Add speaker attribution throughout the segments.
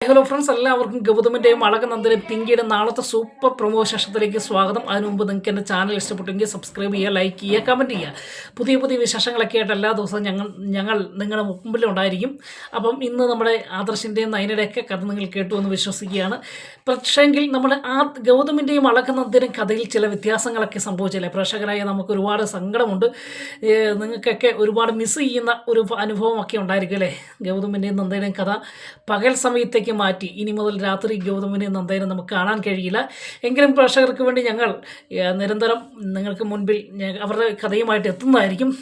Speaker 1: Hello friends എല്ലാവർക്കും ഗൗതമിന്റെയും അളകനന്ദനും പിങ്കിയുടെ നാളത്തെ super promo ശേഷത്തിലേക്ക് സ്വാഗതം. അതിനു മുമ്പ് നിങ്ങൾക്ക് എന്റെ ചാനൽ ഇഷ്ടപ്പെട്ടെങ്കിൽ സബ്സ്ക്രൈബ് ചെയ്യുക ലൈക്ക് ചെയ്യുക കമന്റ് ചെയ്യുക. പുതിയ പുതിയ വിശേഷങ്ങളൊക്കെ ആയിട്ട് എല്ലാ ദിവസവും ഞങ്ങൾ ഞങ്ങൾ നിങ്ങളുടെ മുമ്പിൽ ഉണ്ടായിരിക്കും. അപ്പം ഇന്ന് നമ്മുടെ ആദർശിന്റെയും നയനയുടെയൊക്കെ കഥ നിങ്ങൾ കേട്ടു എന്ന് വിശ്വസിക്കുകയാണ്. പക്ഷേങ്കിൽ നമ്മൾ ആ ഗൗതമിന്റെയും അളകനന്ദനും കഥയിൽ ചില വ്യത്യാസങ്ങളൊക്കെ സംഭവിച്ചില്ലേ? പ്രേക്ഷകരായ നമുക്ക് ഒരുപാട് സങ്കടമുണ്ട്. നിങ്ങൾക്കൊക്കെ ഒരുപാട് മിസ് ചെയ്യുന്ന ഒരു അനുഭവമൊക്കെ ഉണ്ടായിരിക്കും അല്ലേ? ഗൗതമിന്റെയും നന്ദയുടെയും കഥ. പകൽ സമയത്തേക്ക് മാറ്റി. ഇനി മുതൽ രാത്രി ഗൗതമിനെ നന്ദേനെ നമുക്ക് കാണാൻ കഴിയില്ല. എങ്കിലും പ്രേക്ഷകർക്ക് വേണ്ടി ഞങ്ങൾ നിരന്തരം നിങ്ങൾക്ക് മുൻപിൽ അവരുടെ കഥയുമായിട്ട് എത്തുന്നതായിരിക്കും.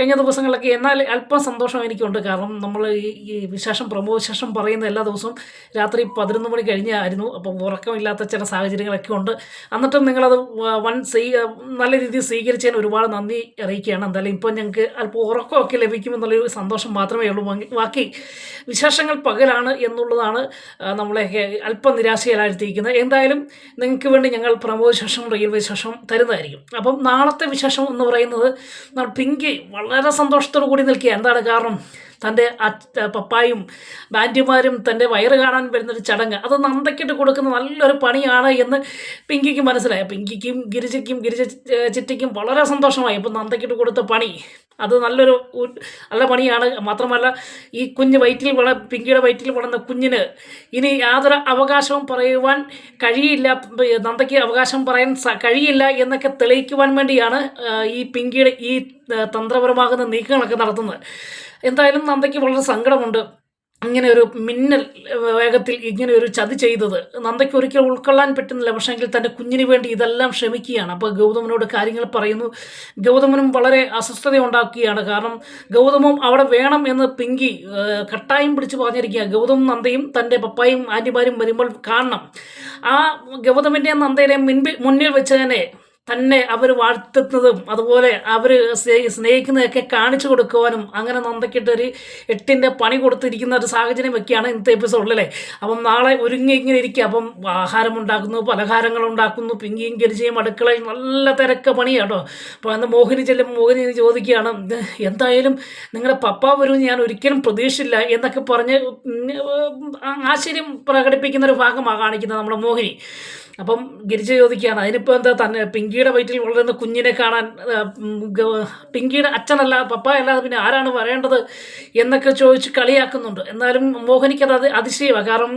Speaker 1: കഴിഞ്ഞ ദിവസങ്ങളിലൊക്കെ എന്നാൽ അല്പം സന്തോഷം എനിക്കുണ്ട്. കാരണം നമ്മൾ ഈ വിശേഷം പ്രമോ വിശേഷം പറയുന്ന എല്ലാ ദിവസവും രാത്രി പതിനൊന്ന് മണി കഴിഞ്ഞായിരുന്നു. അപ്പം ഉറക്കമില്ലാത്ത ചില സാഹചര്യങ്ങളൊക്കെ ഉണ്ട്. എന്നിട്ടും നിങ്ങളത് വൺ സ്വീ നല്ല രീതിയിൽ സ്വീകരിച്ചതിന് ഒരുപാട് നന്ദി അറിയിക്കുകയാണ്. എന്തായാലും ഇപ്പം ഞങ്ങൾക്ക് അല്പം ഉറക്കമൊക്കെ ലഭിക്കുമെന്നുള്ളൊരു സന്തോഷം മാത്രമേ ഉള്ളൂ. ബാക്കി- വിശേഷങ്ങൾ പകലാണ് എന്നുള്ളതാണ് നമ്മളെ അല്പം നിരാശയിലാഴ്ത്തിയിരിക്കുന്നത്. എന്തായാലും നിങ്ങൾക്ക് വേണ്ടി ഞങ്ങൾ പ്രമോ വിശേഷം ശേഷം തരുന്നതായിരിക്കും. അപ്പം നാളത്തെ വിശേഷം എന്ന് പറയുന്നത് പിങ്കി വളരെ സന്തോഷത്തോടു കൂടി നിൽക്കുക. എന്താണ് കാരണം? തന്റെ പപ്പായും ബാന്റിമാരും തന്റെ വയറ് കാണാൻ വരുന്നൊരു ചടങ്ങ്. അത് നന്ദയ്ക്കിട്ട് കൊടുക്കുന്ന നല്ലൊരു പണിയാണ് എന്ന് പിങ്കിക്ക് മനസ്സിലായി. പിങ്കിക്കും ഗിരിജയ്ക്കും ഗിരിജ ചിറ്റയ്ക്കും വളരെ സന്തോഷമായി. ഇപ്പം നന്ദയ്ക്കിട്ട് കൊടുത്ത പണി അത് നല്ലൊരു നല്ല പണിയാണ്. മാത്രമല്ല ഈ കുഞ്ഞ് വയറ്റിൽ വള പിങ്കിയുടെ വയറ്റിൽ വളർന്ന കുഞ്ഞിന് ഇനി യാതൊരു അവകാശവും പറയുവാൻ കഴിയില്ല. നന്ദയ്ക്ക് അവകാശം പറയാൻ കഴിയില്ല എന്നൊക്കെ തെളിയിക്കുവാൻ വേണ്ടിയാണ് ഈ പിങ്കിയുടെ ഈ തന്ത്രപരമാകുന്ന നീക്കങ്ങളൊക്കെ നടത്തുന്നത്. എന്തായാലും നന്ദയ്ക്ക് വളരെ സങ്കടമുണ്ട്. ഇങ്ങനെ ഒരു മിന്നൽ വേഗത്തിൽ ഇങ്ങനെ ഒരു ചതി ചെയ്തത്. നന്ദയ്ക്ക് ഒരിക്കലും ഉൾക്കൊള്ളാൻ പറ്റുന്നില്ല. പക്ഷേങ്കിൽ തന്റെ കുഞ്ഞിന് വേണ്ടി ഇതെല്ലാം ശ്രമിക്കുകയാണ് അപ്പോൾ ഗൗതമനോട് കാര്യങ്ങൾ പറയുന്നു. ഗൗതമനും വളരെ അസ്വസ്ഥത ഉണ്ടാക്കുകയാണ് കാരണം ഗൗതമും അവിടെ വേണം എന്ന് പിങ്കി കട്ടായം പിടിച്ച് പറഞ്ഞിരിക്കുക. ഗൗതമും നന്ദയും തന്റെ പപ്പായും ആന്റിമാരും വരുമ്പോൾ കാണണം. ആ ഗൗതമന്റെയും നന്ദയുടെയും മുൻപിൽ മുന്നിൽ വെച്ച് തന്നെ തന്നെ അവർ വാഴ്ത്തുന്നതും അതുപോലെ അവർ സ്നേഹിക്കുന്നതൊക്കെ കാണിച്ചു കൊടുക്കുവാനും അങ്ങനെ നന്ദക്കിട്ടൊരു എട്ടിന്റെ പണി കൊടുത്തിരിക്കുന്ന ഒരു സാഹചര്യം ഒക്കെയാണ് ഇന്നത്തെ എപ്പിസോഡിലല്ലേ അപ്പം നാളെ ഒരുങ്ങി ഇങ്ങനെ ഇരിക്കുക. അപ്പം ആഹാരം ഉണ്ടാക്കുന്നു പലഹാരങ്ങൾ ഉണ്ടാക്കുന്നു പിങ്കിയും ഗരിജയും അടുക്കളയിൽ നല്ല തിരക്ക പണിയാട്ടോ അപ്പോൾ അന്ന് മോഹിനി ചെല്ലും മോഹിനി ചോദിക്കുകയാണ് എന്തായാലും നിങ്ങളുടെ പപ്പ വരും ഞാൻ ഒരിക്കലും പ്രതീക്ഷിച്ചില്ല എന്നൊക്കെ പറഞ്ഞ് ആശ്ചര്യം പ്രകടിപ്പിക്കുന്ന ഒരു ഭാഗമാണ് കാണിക്കുന്നത് നമ്മുടെ മോഹിനി. അപ്പം ഗിരിജ ചോദിക്കുകയാണ് അതിനിപ്പോൾ എന്താ തന്നെ പിങ്കിയുടെ വയറ്റിൽ വളരുന്ന കുഞ്ഞിനെ കാണാൻ പിങ്കിയുടെ അച്ഛനല്ല പപ്പ അല്ലാതെ പിന്നെ ആരാണ് വരേണ്ടത് എന്നൊക്കെ ചോദിച്ച് കളിയാക്കുന്നുണ്ട്. എന്നാലും മോഹനിക്കത് അത് അതിശയമാണ് കാരണം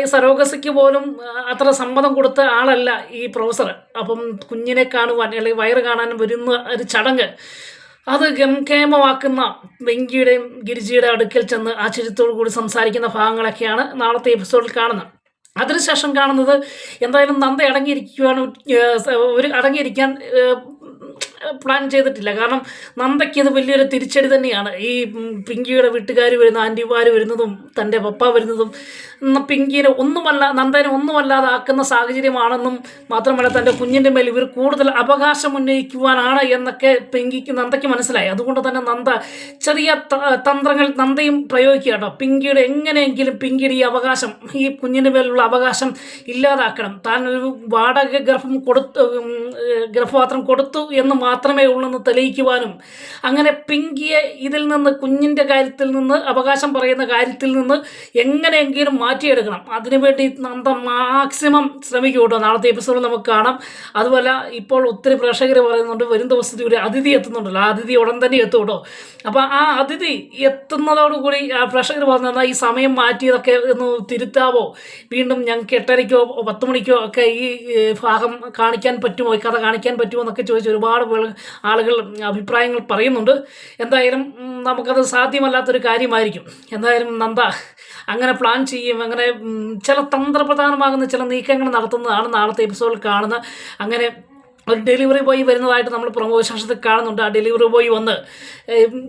Speaker 1: ഈ സരോഗസിക്ക് പോലും അത്ര സമ്മതം കൊടുത്ത ആളല്ല ഈ പ്രൊഫസർ. അപ്പം കുഞ്ഞിനെ കാണുവാൻ അല്ലെങ്കിൽ വയറ് കാണാൻ വരുന്ന ഒരു ചടങ്ങ് അത് ഗംഖേമമാക്കുന്ന വെങ്കിയുടെയും ഗിരിജിയുടെ അടുക്കൽ ചെന്ന് ആശ്ചര്യത്തോടു കൂടി സംസാരിക്കുന്ന ഭാഗങ്ങളൊക്കെയാണ് നാളത്തെ എപ്പിസോഡിൽ കാണുന്നത്. അതിനുശേഷം കാണുന്നത് എന്തായാലും നന്ദ അടങ്ങിയിരിക്കുവാൻ ഒരു അടങ്ങിയിരിക്കാൻ പ്ലാൻ ചെയ്തിട്ടില്ല. കാരണം നന്ദയ്ക്ക് ഇത് വലിയൊരു തിരിച്ചടി തന്നെയാണ്. ഈ പിങ്കിയുടെ വീട്ടുകാർ വരുന്ന ആന്റിമാർ വരുന്നതും തന്റെ പപ്പ വരുന്നതും പിങ്കിനെ ഒന്നുമല്ല നന്ദനെ ഒന്നുമല്ലാതെ ആക്കുന്ന സാഹചര്യമാണെന്നും മാത്രമല്ല തന്റെ കുഞ്ഞിന്റെ മേൽ ഇവർ കൂടുതൽ അവകാശം ഉന്നയിക്കുവാനാണ് എന്നൊക്കെ പിങ്കിക്ക് നന്ദയ്ക്ക് മനസ്സിലായി. അതുകൊണ്ട് തന്നെ നന്ദ ചെറിയ തന്ത്രങ്ങൾ നന്ദയും പ്രയോഗിക്കുക കേട്ടോ. പിങ്കിയുടെ എങ്ങനെയെങ്കിലും പിങ്കിയുടെ ഈ അവകാശം ഈ കുഞ്ഞിന്റെ മേലുള്ള അവകാശം ഇല്ലാതാക്കണം. താൻ ഒരു വാടക ഗർഭം കൊടുത്തു ഗർഭപാത്രം കൊടുത്തു എന്ന് മാത്രമേ ഉള്ളൂ എന്ന് തെളിയിക്കുവാനും അങ്ങനെ പിങ്കിയെ ഇതിൽ നിന്ന് കുഞ്ഞിന്റെ കാര്യത്തിൽ നിന്ന് അവകാശം പറയുന്ന കാര്യത്തിൽ നിന്ന് എങ്ങനെയെങ്കിലും മാറ്റിയെടുക്കണം. അതിനുവേണ്ടി നന്ദ മാക്സിമം ശ്രമിക്കും കേട്ടോ. നാളത്തെ എപ്പിസോഡിൽ നമുക്ക് കാണാം. അതുപോലെ ഇപ്പോൾ ഒത്തിരി പ്രേക്ഷകർ പറയുന്നുണ്ട് വരും ദിവസത്തിൽ ഒരു അതിഥി എത്തുന്നുണ്ടല്ലോ. ആ അതിഥി ഉടൻ തന്നെ എത്തും കേട്ടോ. അപ്പോൾ ആ അതിഥി എത്തുന്നതോടുകൂടി പ്രേക്ഷകർ തന്നാൽ ഈ സമയം മാറ്റിയതൊക്കെ ഒന്ന് തിരുത്താവോ? വീണ്ടും ഞങ്ങൾക്ക് എട്ടരയ്ക്കോ പത്ത് മണിക്കോ ഒക്കെ ഈ ഭാഗം കാണിക്കാൻ പറ്റുമോ? ഈ കഥ കാണിക്കാൻ പറ്റുമോ? എന്നൊക്കെ ചോദിച്ച് ഒരുപാട് ആളുകൾ അഭിപ്രായങ്ങൾ പറയുന്നുണ്ട്. എന്തായാലും നമുക്കത് സാധ്യമല്ലാത്തൊരു കാര്യമായിരിക്കും. എന്തായാലും നന്ദ അങ്ങനെ പ്ലാൻ ചെയ്യും അങ്ങനെ ചില തന്ത്രപ്രധാനമാകുന്ന ചില നീക്കങ്ങൾ നടത്തുന്നതാണ് നാളത്തെ എപ്പിസോഡിൽ കാണുന്ന അങ്ങനെ ഒരു ഡെലിവറി ബോയ് വരുന്നതായിട്ട് നമ്മൾ പ്രമോ കാണുന്നുണ്ട്. ആ ഡെലിവറി ബോയ് വന്ന്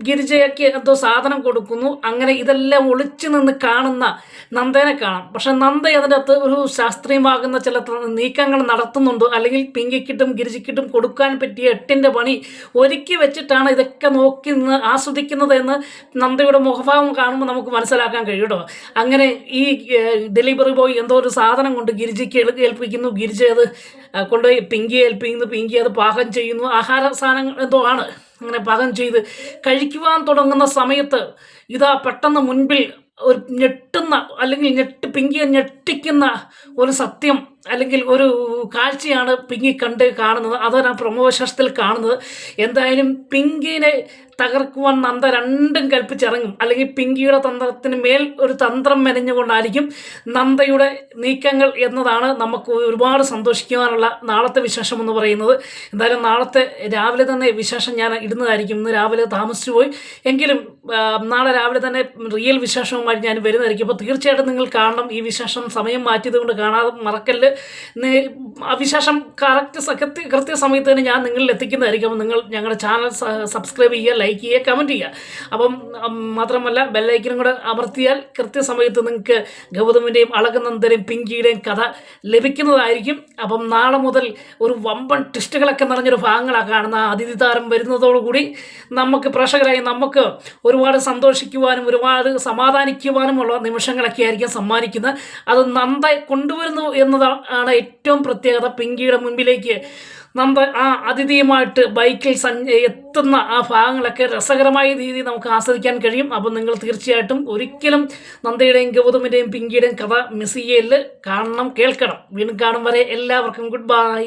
Speaker 1: ഗിരിജയ്ക്ക് എന്തോ സാധനം കൊടുക്കുന്നു. അങ്ങനെ ഇതെല്ലാം ഒളിച്ചു നിന്ന് കാണുന്ന നന്ദനെ കാണാം. പക്ഷെ നന്ദ അതിന്റെ അകത്ത് ഒരു ശാസ്ത്രീയമാകുന്ന ചില നീക്കങ്ങൾ നടത്തുന്നുണ്ട്. അല്ലെങ്കിൽ പിങ്കിക്കിട്ടും ഗിരിജിക്കിട്ടും കൊടുക്കാൻ പറ്റിയ എട്ടിന്റെ പണി ഒരുക്കി വെച്ചിട്ടാണ് ഇതൊക്കെ നോക്കി നിന്ന് ആസ്വദിക്കുന്നത് എന്ന് നന്ദയുടെ മുഖഭാവം കാണുമ്പോൾ നമുക്ക് മനസ്സിലാക്കാൻ കഴിയും കേട്ടോ. അങ്ങനെ ഈ ഡെലിവറി ബോയ് എന്തോ ഒരു സാധനം കൊണ്ട് ഗിരിജയ്ക്ക് ഏൽ- ഏൽപ്പിക്കുന്നു. ഗിരിജ അത് കൊണ്ടുപോയി പിങ്കി ഏൽപ്പിക്കുന്നു. പിങ്കി അത് പാകം ചെയ്യുന്നു. ആഹാര സാധനങ്ങൾ എന്തോ ആണ്. അങ്ങനെ പാകം ചെയ്ത് കഴിക്കുവാൻ തുടങ്ങുന്ന സമയത്ത് ഇതാ പെട്ടെന്ന് മുൻപിൽ ഒരു ഞെട്ടുന്ന അല്ലെങ്കിൽ ഞെട്ടി പിങ്കിയെ ഞെട്ടിക്കുന്ന ഒരു സത്യം അല്ലെങ്കിൽ ഒരു കാഴ്ചയാണ് പിങ്കി കണ്ട് കാണുന്നത്. അതാണ് ആ പ്രമോശത്തിൽ കാണുന്നത്. എന്തായാലും പിങ്കിനെ തകർക്കുവാൻ നന്ദ രണ്ടും കൽപ്പിച്ചിറങ്ങും. അല്ലെങ്കിൽ പിങ്കിയുടെ തന്ത്രത്തിന് മേൽ ഒരു തന്ത്രം മെനഞ്ഞുകൊണ്ടായിരിക്കും നന്ദയുടെ നീക്കങ്ങൾ എന്നതാണ് നമുക്ക് ഒരുപാട് സന്തോഷിക്കുവാനുള്ള നാളത്തെ വിശേഷം എന്ന് പറയുന്നത്. എന്തായാലും നാളത്തെ രാവിലെ തന്നെ വിശേഷം ഞാൻ ഇടുന്നതായിരിക്കും. ഇന്ന് രാവിലെ താമസിച്ചു പോയി. എങ്കിലും നാളെ രാവിലെ തന്നെ റിയൽ വിശേഷവുമായി ഞാൻ വരുന്നതായിരിക്കും. അപ്പോൾ തീർച്ചയായിട്ടും നിങ്ങൾ കാണണം. ഈ വിശേഷം സമയം മാറ്റിയത് കൊണ്ട് കാണാതെ മറക്കല്ല്. നി- ആ വിശേഷം കറക്റ്റ് കൃത്യ കൃത്യസമയത്ത് തന്നെ ഞാൻ നിങ്ങളിൽ എത്തിക്കുന്നതായിരിക്കും. നിങ്ങൾ ഞങ്ങളുടെ ചാനൽ സബ്സ്ക്രൈബ് ചെയ്യുക ലൈക്ക് ചെയ്യുക കമന്റ് ചെയ്യുക. അപ്പം മാത്രമല്ല ബെല്ലൈക്കനും കൂടെ അമർത്തിയാൽ കൃത്യസമയത്ത് നിങ്ങൾക്ക് ഗൗതമിന്റെയും അളകനന്ദന്റെയും പിങ്കിയുടെയും കഥ ലഭിക്കുന്നതായിരിക്കും. അപ്പം നാളെ മുതൽ ഒരു വമ്പൻ ട്വിസ്റ്റുകളൊക്കെ നിറഞ്ഞൊരു ഭാഗങ്ങളാണ് കാണുന്ന അതിഥി താരം വരുന്നതോടുകൂടി നമുക്ക് പ്രേക്ഷകരായി നമുക്ക് ഒരുപാട് സന്തോഷിക്കുവാനും ഒരുപാട് സമാധാനിക്കുവാനുമുള്ള നിമിഷങ്ങളൊക്കെ ആയിരിക്കും സമ്മാനിക്കുന്നത്. അത് നന്ദ കൊണ്ടുവരുന്നു എന്നതാണ് ഏറ്റവും പ്രത്യേകത പിങ്കിയുടെ മുൻപിലേക്ക്. നമ്മുടെ ആ അതിഥിയുമായിട്ട് ബൈക്കിൽ സഞ്ച എത്തുന്ന ആ ഭാഗങ്ങളൊക്കെ രസകരമായ രീതിയിൽ നമുക്ക് ആസ്വദിക്കാൻ കഴിയും. അപ്പം നിങ്ങൾ തീർച്ചയായിട്ടും ഒരിക്കലും നന്ദയുടെയും ഗൗതമിന്റെയും പിങ്കിയുടെയും കഥ മിസ് ചെയ്യൽ കാണണം കേൾക്കണം. വീണ്ടും കാണും വരെ എല്ലാവർക്കും ഗുഡ് ബൈ.